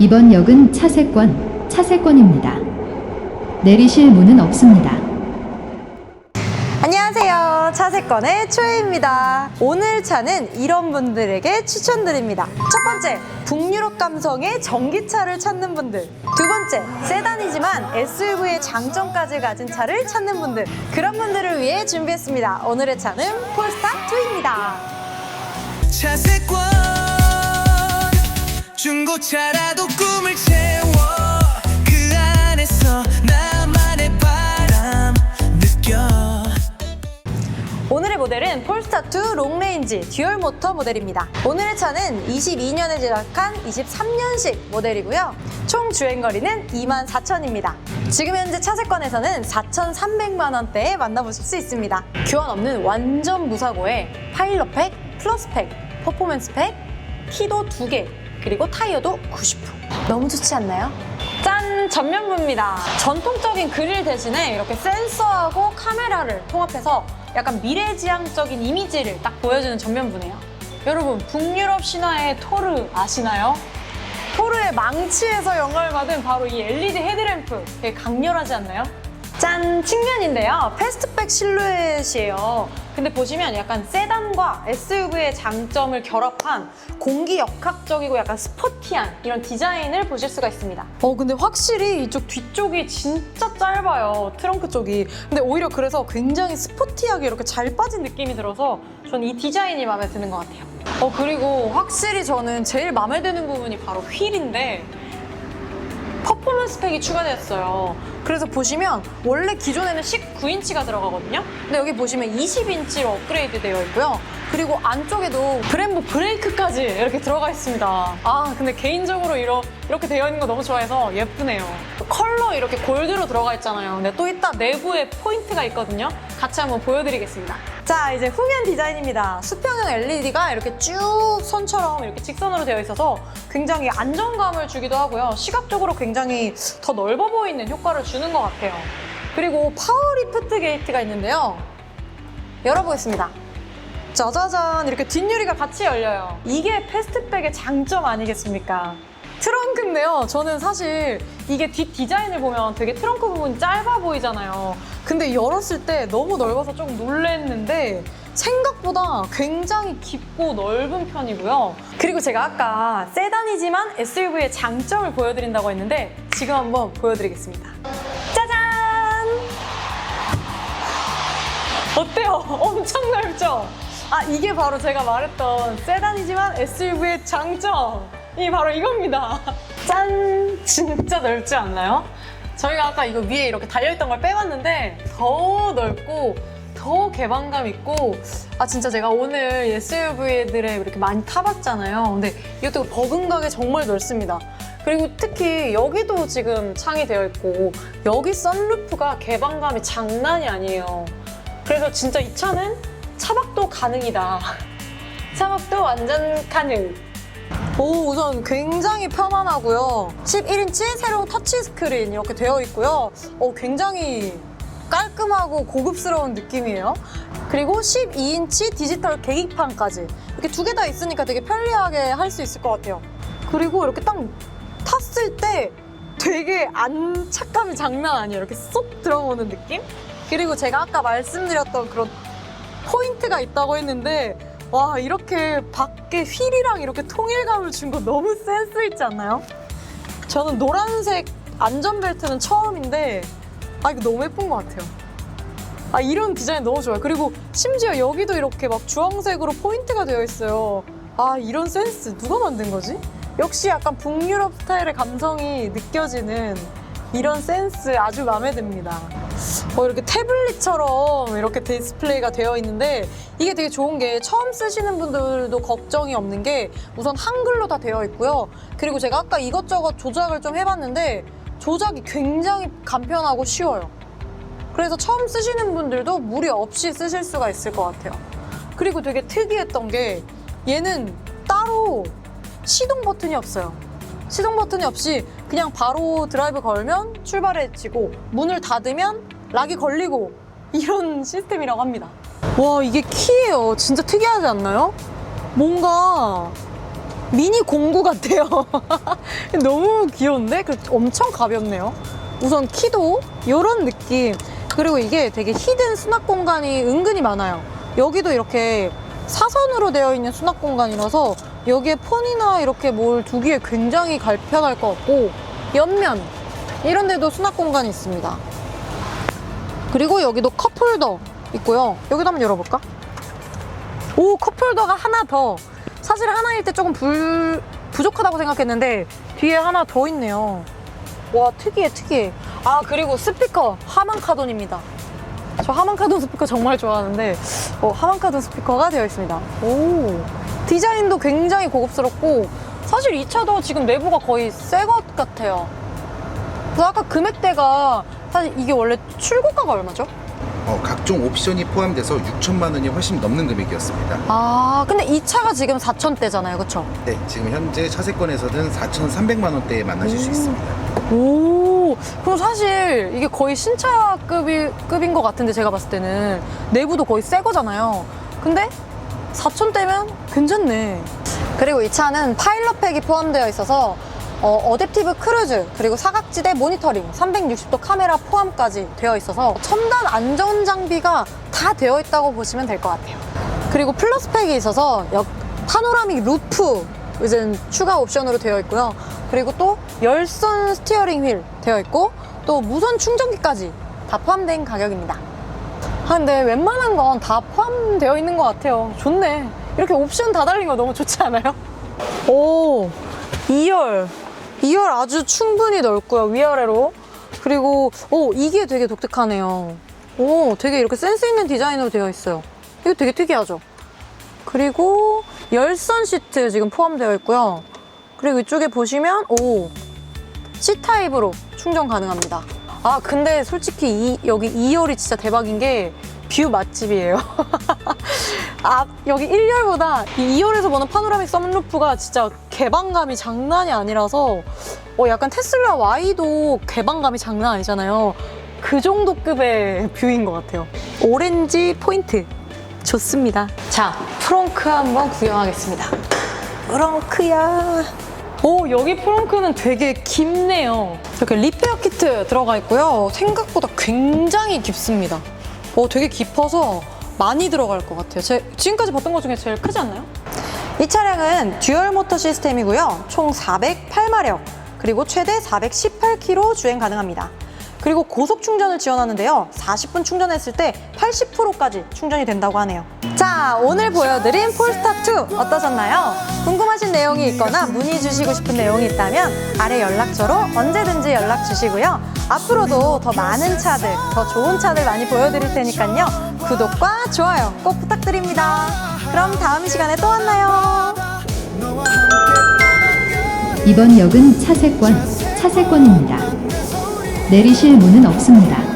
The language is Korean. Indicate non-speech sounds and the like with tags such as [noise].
이번 역은 차세권, 차세권입니다. 내리실 문은 없습니다. 안녕하세요. 차세권의 초혜입니다. 오늘 차는 이런 분들에게 추천드립니다. 첫 번째, 북유럽 감성의 전기차를 찾는 분들. 두 번째, 세단이지만 SUV의 장점까지 가진 차를 찾는 분들. 그런 분들을 위해 준비했습니다. 오늘의 차는 폴스타 2입니다. 차세권 중고차라도 꿈을 채워 그 안에서 나만의 바람 느껴 오늘의 모델은 폴스타2 롱레인지 듀얼 모터 모델입니다. 오늘의 차는 22년에 제작한 23년식 모델이고요. 총 주행거리는 24,000입니다. 지금 현재 차세권에서는 4,300만 원대에 만나보실 수 있습니다. 교환 없는 완전 무사고에 파일럿 팩, 플러스 팩, 퍼포먼스 팩, 키도 2개, 그리고 타이어도 90%. 너무 좋지 않나요? 짠! 전면부입니다. 전통적인 그릴 대신에 이렇게 센서하고 카메라를 통합해서 약간 미래지향적인 이미지를 딱 보여주는 전면부네요. 여러분, 북유럽 신화의 토르 아시나요? 토르의 망치에서 영감을 받은 바로 이 LED 헤드램프 되게 강렬하지 않나요? 짠! 측면인데요. 패스트백 실루엣이에요. 근데 보시면 약간 세단과 SUV의 장점을 결합한 공기 역학적이고 약간 스포티한 이런 디자인을 보실 수가 있습니다. 어, 근데 확실히 이쪽 뒤쪽이 진짜 짧아요. 트렁크 쪽이. 근데 오히려 그래서 굉장히 스포티하게 이렇게 잘 빠진 느낌이 들어서 저는 이 디자인이 마음에 드는 것 같아요. 어, 그리고 확실히 저는 제일 마음에 드는 부분이 바로 휠인데 퍼포먼스 팩이 추가되었어요. 그래서 보시면 원래 기존에는 19인치가 들어가거든요. 근데 여기 보시면 20인치로 업그레이드 되어 있고요. 그리고 안쪽에도 브렘보 브레이크까지 이렇게 들어가 있습니다. 아, 근데 개인적으로 이러, 이렇게 되어 있는 거 너무 좋아해서 예쁘네요. 컬러 이렇게 골드로 들어가 있잖아요. 근데 또 이따 내부에 포인트가 있거든요. 같이 한번 보여드리겠습니다. 자, 이제 후면 디자인입니다. 수평형 LED가 이렇게 쭉 선처럼 이렇게 직선으로 되어 있어서 굉장히 안정감을 주기도 하고요. 시각적으로 굉장히 더 넓어 보이는 효과를 주는 것 같아요. 그리고 파워 리프트 게이트가 있는데요. 열어보겠습니다. 짜자잔 이렇게 뒷유리가 같이 열려요. 이게 패스트백의 장점 아니겠습니까? 트렁크인데요. 저는 사실 이게 뒷 디자인을 보면 되게 트렁크 부분이 짧아 보이잖아요. 근데 열었을 때 너무 넓어서 조금 놀랬는데 생각보다 굉장히 깊고 넓은 편이고요. 그리고 제가 아까 세단이지만 SUV의 장점을 보여드린다고 했는데 지금 한번 보여드리겠습니다. 짜잔! 어때요? [laughs] 엄청 넓죠? 아, 이게 바로 제가 말했던 세단이지만 SUV의 장점 이 바로 이겁니다. 짠! 진짜 넓지 않나요? 저희가 아까 이거 위에 이렇게 달려있던 걸 빼봤는데 더 넓고 더 개방감 있고 아 진짜 제가 오늘 SUV들에 이렇게 많이 타봤잖아요. 근데 이것도 버금가게 정말 넓습니다. 그리고 특히 여기도 지금 창이 되어 있고 여기 썬루프가 개방감이 장난이 아니에요. 그래서 진짜 이 차는 차박도 가능이다. [laughs] 차박도 완전 가능. 오, 우선 굉장히 편안하고요. 11인치 새로운 터치 스크린 이렇게 되어 있고요. 어, 굉장히 깔끔하고 고급스러운 느낌이에요. 그리고 12인치 디지털 계기판까지 이렇게 두 개 다 있으니까 되게 편리하게 할 수 있을 것 같아요. 그리고 이렇게 딱 탔을 때 되게 안착감이 장난 아니에요. 이렇게 쏙 들어오는 느낌? 그리고 제가 아까 말씀드렸던 그런 포인트가 있다고 했는데 와 이렇게 밖에 휠이랑 이렇게 통일감을 준 거 너무 센스 있지 않나요? 저는 노란색 안전벨트는 처음인데 아 이거 너무 예쁜 것 같아요. 아 이런 디자인 너무 좋아요. 그리고 심지어 여기도 이렇게 막 주황색으로 포인트가 되어 있어요. 아 이런 센스 누가 만든 거지? 역시 약간 북유럽 스타일의 감성이 느껴지는 이런 센스 아주 마음에 듭니다. 어, 이렇게 태블릿처럼 이렇게 디스플레이가 되어 있는데 이게 되게 좋은 게 처음 쓰시는 분들도 걱정이 없는 게 우선 한글로 다 되어 있고요. 그리고 제가 아까 이것저것 조작을 좀 해봤는데 조작이 굉장히 간편하고 쉬워요. 그래서 처음 쓰시는 분들도 무리 없이 쓰실 수가 있을 것 같아요. 그리고 되게 특이했던 게 얘는 따로 시동 버튼이 없어요. 시동 버튼이 없이 그냥 바로 드라이브 걸면 출발해지고 문을 닫으면 락이 걸리고 이런 [laughs] 시스템이라고 합니다. 와 이게 키예요. 진짜 특이하지 않나요? 뭔가 미니 공구 같아요. [laughs] 너무 귀여운데? 그 엄청 가볍네요. 우선 키도 이런 느낌. 그리고 이게 되게 히든 수납 공간이 은근히 많아요. 여기도 이렇게 사선으로 되어 있는 수납 공간이라서 여기에 폰이나 이렇게 뭘 두기에 굉장히 간편할 것 같고 옆면 이런 데도 수납 공간이 있습니다. 그리고 여기도 컵홀더 있고요. 여기도 한번 열어볼까? 오, 컵홀더가 하나 더. 사실 하나일 때 조금 불, 부족하다고 생각했는데 뒤에 하나 더 있네요. 와, 특이해, 특이해. 아, 그리고 스피커. 하만카돈입니다. 저 하만카돈 스피커 정말 좋아하는데 어, 하만카돈 스피커가 되어 있습니다. 오, 디자인도 굉장히 고급스럽고 사실 이 차도 지금 내부가 거의 새 것 같아요. 그래서 아까 금액대가 사실 이게 원래 출고가가 얼마죠? 어, 각종 옵션이 포함돼서 6천만 원이 훨씬 넘는 금액이었습니다. 아, 근데 이 차가 지금 4천대잖아요, 그쵸? 네, 지금 현재 차세권에서는 4,300만 원대에 만나실 수 오. 있습니다. 오, 그럼 사실 이게 거의 신차급이, 급인 것 같은데 제가 봤을 때는 내부도 거의 새 거잖아요. 근데 4천대면 괜찮네. 그리고 이 차는 파일럿팩이 포함되어 있어서 어, 어댑티브 크루즈 그리고 사각지대 모니터링 360도 카메라 포함까지 되어 있어서 첨단 안전 장비가 다 되어 있다고 보시면 될 것 같아요. 그리고 플러스 팩이 있어서 옆 파노라믹 루프 이제 추가 옵션으로 되어 있고요. 그리고 또 열선 스티어링 휠 되어 있고 또 무선 충전기까지 다 포함된 가격입니다. 아, 근데 웬만한 건 다 포함되어 있는 것 같아요. 좋네. 이렇게 옵션 다 달린 거 너무 좋지 않아요? [laughs] 오, 2열. 2열 아주 충분히 넓고요. 위아래로. 그리고, 오, 이게 되게 독특하네요. 오, 되게 이렇게 센스 있는 디자인으로 되어 있어요. 이거 되게 특이하죠? 그리고 열선 시트 지금 포함되어 있고요. 그리고 이쪽에 보시면, 오, C타입으로 충전 가능합니다. 아, 근데 솔직히 이, 여기 2열이 진짜 대박인 게 뷰 맛집이에요. [laughs] 아, 여기 1열보다 이 2열에서 보는 파노라믹 썬루프가 진짜 개방감이 장난이 아니라서 어, 약간 테슬라 Y도 개방감이 장난 아니잖아요. 그 정도 급의 뷰인 것 같아요. 오렌지 포인트. 좋습니다. 자, 프렁크 한번 구경하겠습니다. 프렁크야. 오, 여기 프렁크는 되게 깊네요. 이렇게 리페어 키트 들어가 있고요. 생각보다 굉장히 깊습니다. 오, 되게 깊어서 많이 들어갈 것 같아요. 제, 지금까지 봤던 것 중에 제일 크지 않나요? 이 차량은 듀얼 모터 시스템이고요. 총 408마력, 그리고 최대 418km 주행 가능합니다. 그리고 고속 충전을 지원하는데요. 40분 충전했을 때 80%까지 충전이 된다고 하네요. 자, 오늘 보여드린 폴스타2 어떠셨나요? 궁금하신 내용이 있거나 문의 주시고 싶은 내용이 있다면 아래 연락처로 언제든지 연락 주시고요. 앞으로도 더 많은 차들, 더 좋은 차들 많이 보여드릴 테니까요. 구독과 좋아요 꼭 부탁드립니다. 그럼 다음 시간에 또 만나요. 이번 역은 차세권, 차세권입니다. 내리실 문은 없습니다.